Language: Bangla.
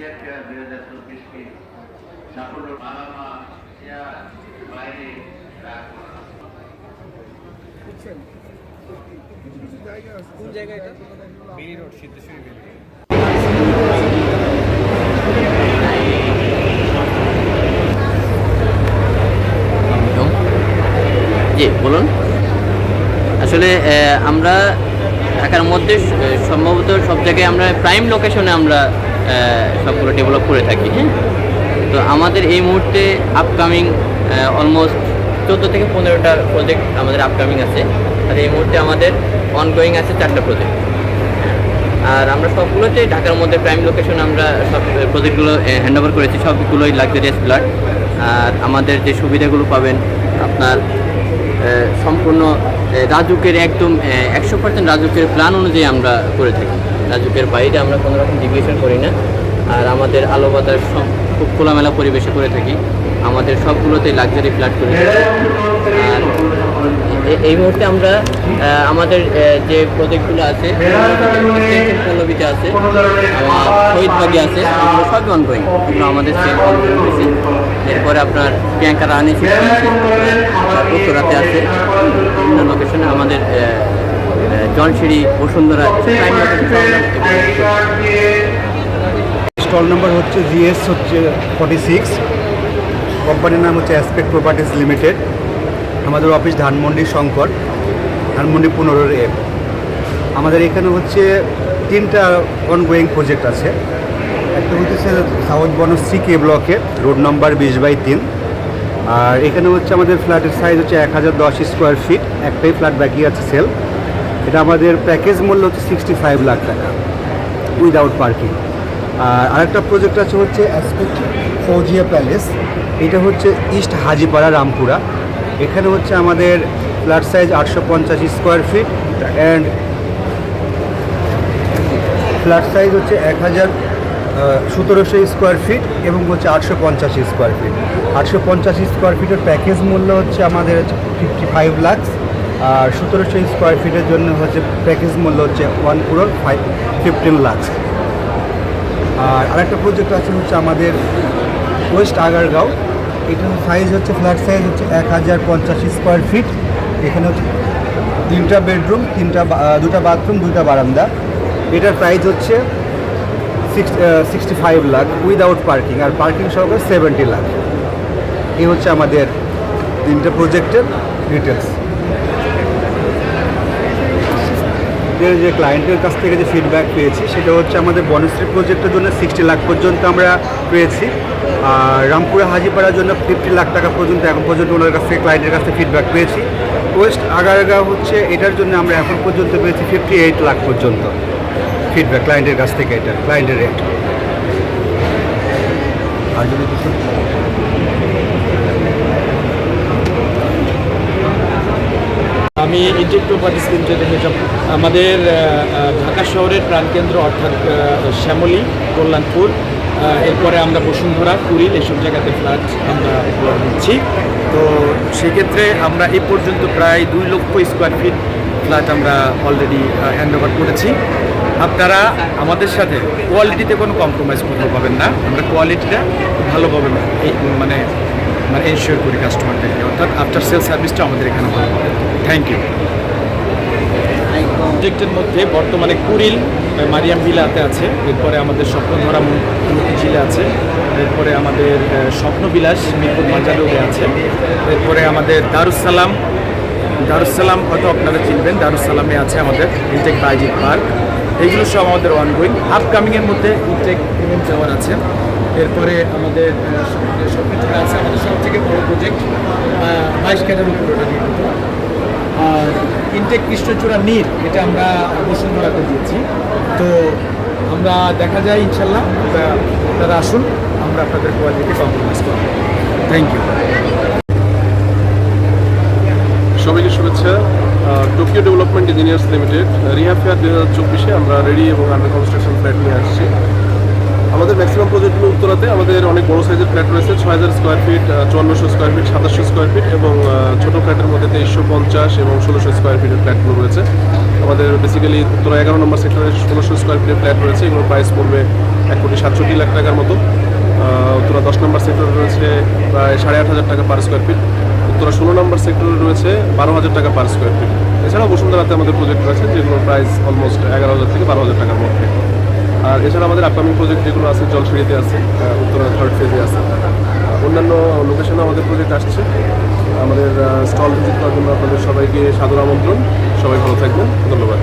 মিডিয়া ফেয়ার দুই হাজার চব্বিশকে সাফল্য মালামা বাইরে কোন জায়গা এটা? বেরি রোড সিদ্ধেশ্বরী বেরি জি বলুন। আসলে আমরা ঢাকার মধ্যে সম্ভবত সব জায়গায় আমরা প্রাইম লোকেশনে আমরা সবগুলো ডেভেলপ করে থাকি হ্যাঁ? তো আমাদের এই মুহূর্তে আপকামিং অলমোস্ট চোদ্দ থেকে পনেরোটা প্রজেক্ট আমাদের আপকামিং আছে। আর এই মুহূর্তে আমাদের অনগোয়িং আছে চারটা প্রজেক্ট আর আমরা সবগুলোতে ঢাকার মধ্যে প্রাইম লোকেশন আমরা সব প্রজেক্টগুলো হ্যান্ড ওভার করেছি, সবগুলোই লাক্সারিয়াস ফ্ল্যাট আর আমাদের যে সুবিধাগুলো পাবেন আপনার সম্পূর্ণ রাজুকের একদম একশো পার্সেন্ট রাজুকের প্ল্যান অনুযায়ী আমরা করে থাকি। রাজুকের বাইরে আমরা কোনো রকম ডিভিয়েশন করি না। আর আমাদের আলো বাতাস সব খুব খোলামেলা পরিবেশে করে থাকি। আমাদের সবগুলোতেই লাক্সারি ফ্ল্যাট করে আর এই মুহূর্তে আমরা আমাদের যে প্রজেক্টগুলো আছে পল্লবীতে আছে শহীদবাগি আছে, এগুলো সবই অনগোয়িং এগুলো আমাদের সেল অনগোয়িং এরপরে আপনার প্রিয়াঙ্কা রানী উত্তরাতে আছে। বিভিন্ন লোকেশনে আমাদের আহ, বসুন্ধরা স্টল নাম্বার হচ্ছে জিএস হচ্ছে ফর্টি সিক্স কোম্পানির নাম হচ্ছে অ্যাসপেক্ট প্রপার্টিজ লিমিটেড আমাদের অফিস ধানমন্ডি শঙ্কর ধানমন্ডি পনেরো এ আমাদের এখানে হচ্ছে তিনটা অনগোয়িং প্রজেক্ট আছে। একটা হচ্ছে সাউথ বনস সি কে ব্লকে রোড নম্বর বিশ বাই তিন। আর এখানে হচ্ছে আমাদের ফ্ল্যাটের সাইজ হচ্ছে এক হাজার দশ স্কোয়ার ফিট একটাই ফ্ল্যাট বাকি আছে সেল এটা আমাদের প্যাকেজ মূল্য হচ্ছে সিক্সটি ফাইভ লাখ টাকা উইদাউট পার্কিং আর আরেকটা প্রজেক্ট আছে হচ্ছে অ্যাসপেক্ট ফৌজিয়া প্যালেস এটা হচ্ছে ইস্ট হাজিপাড়া রামপুরা এখানে হচ্ছে আমাদের ফ্ল্যাট সাইজ আটশো পঞ্চাশ square feet and flat size হচ্ছে এক হাজার সতেরোশো স্কোয়ার ফিট এবং হচ্ছে আটশো পঞ্চাশ স্কোয়ার ফিট আটশো পঞ্চাশ স্কোয়ার ফিটের প্যাকেজ মূল্য হচ্ছে আমাদের ফিফটি ফাইভ লাক্স আর সতেরোশো স্কোয়ার ফিটের জন্য হচ্ছে প্যাকেজ মূল্য হচ্ছে ওয়ান পুরো ফাইভ ফিফটিন লাক্স আর আরেকটা প্রজেক্ট আছে হচ্ছে আমাদের ওয়েস্ট আগারগাঁও এটার সাইজ হচ্ছে ফ্ল্যাট সাইজ হচ্ছে এক হাজার পঞ্চাশ স্কোয়ার ফিট এখানে হচ্ছে তিনটা বেডরুম তিনটা দুটা বাথরুম দুটা বারান্দা। এটার প্রাইস হচ্ছে six sixty five lakh without parking আর পার্কিং সহকারে সেভেন্টি লাখ এই হচ্ছে আমাদের তিনটা প্রজেক্টের ডিটেলস এর যে ক্লায়েন্টের কাছ থেকে যে ফিডব্যাক পেয়েছি, সেটা হচ্ছে আমাদের বনশ্রী প্রজেক্টের জন্য সিক্সটি লাখ পর্যন্ত আমরা পেয়েছি। আর রামপুরা হাজিপাড়ার জন্য ফিফটি লাখ টাকা পর্যন্ত এখন পর্যন্ত ওনার কাছ থেকে ক্লায়েন্টের কাছ থেকে ফিডব্যাক পেয়েছি। ওয়েস্ট আগারগা হচ্ছে, এটার জন্য আমরা এখন পর্যন্ত পেয়েছি ফিফটি এইট লাখ পর্যন্ত ফিডব্যাক ক্লায়েন্টের কাছ থেকে এটা ক্লায়েন্টের রেট আর যদি আমি ইন্টেক প্রপার্টিস হিসাব আমাদের ঢাকা শহরের প্রাণকেন্দ্র অর্থাৎ শ্যামলী, কল্যাণপুর এরপরে আমরা বসুন্ধরা কুড়িল এসব জায়গাতে ফ্ল্যাট আমরা দিচ্ছি তো সেক্ষেত্রে আমরা এ পর্যন্ত প্রায় দুই লক্ষ স্কোয়ার ফিট ফ্ল্যাট আমরা অলরেডি হ্যান্ড ওভার করেছি। আপনারা আমাদের সাথে কোয়ালিটিতে কোনো কম্প্রোমাইজ করতে পাবেন না। আমরা কোয়ালিটিটা ভালোভাবে মানে মানে এনশিওর করি কাস্টমারদেরকে অর্থাৎ আফটার সেল সার্ভিসটা আমাদের এখানে ভালো থ্যাংক ইউ প্রজেক্টের মধ্যে বর্তমানে কুড়িল মারিয়াম বিলাতে আছে। এরপরে আমাদের স্বপ্নধরা মতিঝিলে আছে। এরপরে আমাদের স্বপ্নবিলাস মিরপুর রোডে আছে। এরপরে আমাদের দারুসালাম দারুসালাম হয়তো আপনারা চিনবেন দারুসালামে আছে আমাদের ইনটেক বাইজিৎ পার্ক। এইগুলো সব আমাদের অনগোয়িং আপকামিংয়ের মধ্যে ইনটেক পেমেন্ট যাওয়ার আছে। এরপরে আমাদের আহ, স্বপ্ন- আছে। আমাদের সব থেকে বড় প্রজেক্ট বাইশ ক্যাটার নির্মিত। আর ইনটেক কৃষ্ণচূড়া নীল এটা আমরা বসুন্ধরাতে দিয়েছি। তো আমরা দেখা যায় ইনশাল্লাহ, আপনারা আসুন, আমরা আপনাদের কোয়ালিটি কম্প্রোমাইজ করব। থ্যাংক ইউ সবাইকে শুভেচ্ছা। টোকিও ডেভেলপমেন্ট ইঞ্জিনিয়ার্স লিমিটেড রিহা ফেয়ার দু হাজার চব্বিশে আমরা রেডি এবং আন্ডার কনস্ট্রাকশন ফ্ল্যাট নিয়ে আসছি। আমাদের ম্যাক্সিমাম প্রজেক্টগুলো উত্তরাতে, আমাদের অনেক বড় সাইজের ফ্ল্যাট রয়েছে, ছয় হাজার স্কোয়ার ফিট চুয়ান্নশো স্কোয়ার ফিট সাতাশশো স্কোয়ার ফিট এবং ছোটো ফ্ল্যাটের মধ্যে তেইশশো পঞ্চাশ এবং ষোলোশো স্কোয়ার ফিটের ফ্ল্যাটগুলো রয়েছে। আমাদের বেসিক্যালি উত্তরা এগারো নম্বর সেক্টরে ষোলোশো স্কোয়ার ফিটের ফ্ল্যাট রয়েছে, এগুলোর প্রাইস পড়বে এক কোটি সাতষট্টি লাখ টাকার মতো। উত্তরা দশ নম্বর সেক্টরে রয়েছে প্রায় সাড়ে আট হাজার টাকা পার স্কোয়ার ফিট উত্তরা ষোলো নম্বর সেক্টরে রয়েছে বারো হাজার টাকা পার স্কোয়ার ফিট এছাড়াও বসুন্ধরাতে আমাদের প্রজেক্ট রয়েছে, যেগুলোর প্রাইস অলমোস্ট এগারো হাজার থেকে বারো হাজার টাকার মধ্যে। আর এছাড়া আমাদের আপকামিং প্রজেক্ট যেগুলো আছে, জলসিঁড়িতে আছে উত্তরা থার্ড ফেজে আছে। অন্যান্য লোকেশনে আমাদের প্রজেক্ট আসছে। আমাদের স্টল ভিজিট করার জন্য আপনাদের সবাইকে সাদর আমন্ত্রণ। সবাই ভালো থাকবেন। ধন্যবাদ।